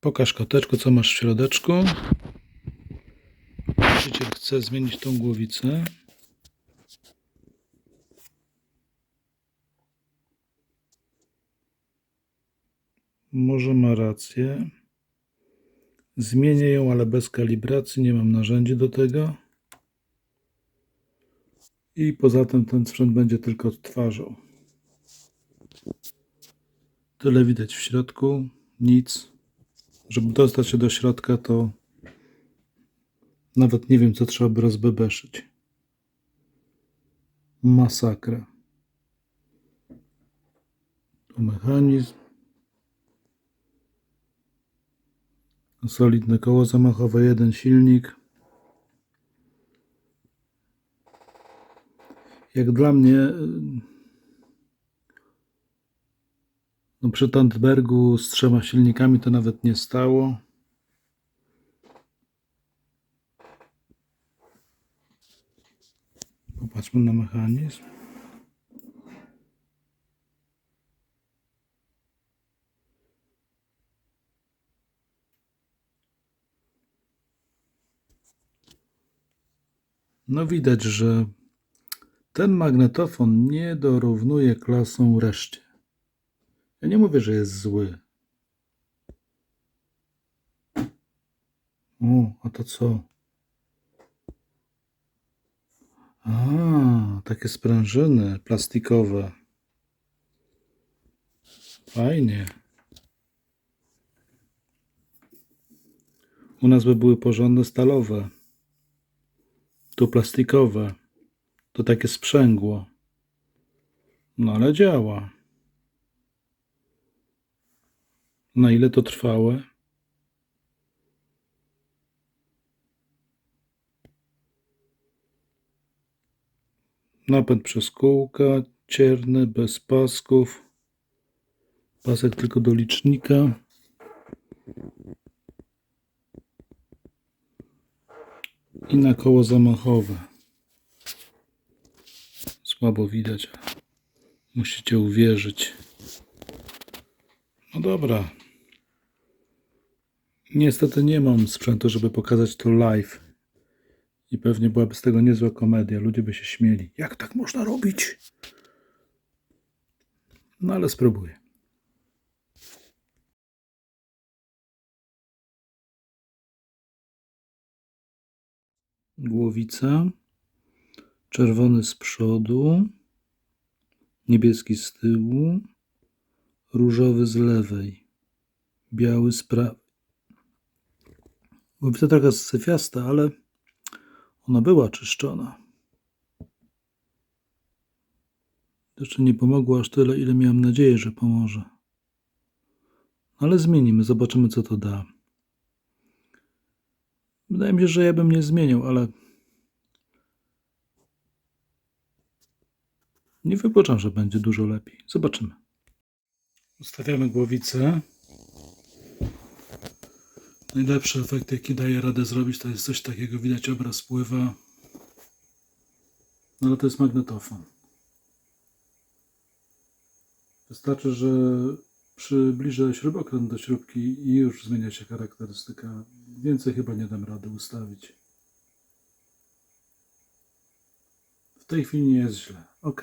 Pokaż koteczku, co masz w środeczku. Właściciel chce zmienić tą głowicę. Może ma rację. Zmienię ją, ale bez kalibracji. Nie mam narzędzi do tego. I poza tym ten sprzęt będzie tylko odtwarzał. Tyle widać w środku. Nic. Żeby dostać się do środka, to nawet nie wiem, co trzeba by rozbebeszyć. Masakra. Tu mechanizm. Solidne koło zamachowe, jeden silnik. Jak dla mnie, no przy Tandbergu z trzema silnikami to nawet nie stało. Popatrzmy na mechanizm. No widać, że ten magnetofon nie dorównuje klasą reszcie. Ja nie mówię, że jest zły. O, a to co? A, takie sprężyny plastikowe. Fajnie. U nas by były porządne stalowe. Tu plastikowe. To takie sprzęgło. No ale działa. Na ile to trwałe? Napęd przez kółka, cierny, bez pasków. Pasek tylko do licznika. I na koło zamachowe. Słabo widać. Musicie uwierzyć. No dobra. Niestety nie mam sprzętu, żeby pokazać to live. I pewnie byłaby z tego niezła komedia. Ludzie by się śmieli. Jak tak można robić? No ale spróbuję. Głowica. Czerwony z przodu. Niebieski z tyłu. Różowy z lewej. Biały z prawej. Głowica trochę syfiasta, ale ona była czyszczona. Jeszcze nie pomogło aż tyle, ile miałem nadzieję, że pomoże. Ale zmienimy, zobaczymy, co to da. Wydaje mi się, że ja bym nie zmieniał, ale nie wykluczam, że będzie dużo lepiej. Zobaczymy. Ustawiamy głowicę. Najlepszy efekt, jaki daje radę zrobić, to jest coś takiego, widać obraz pływa. No ale to jest magnetofon. Wystarczy, że przybliżę śrubokręt do śrubki i już zmienia się charakterystyka. Więcej chyba nie dam rady ustawić. W tej chwili nie jest źle. Ok.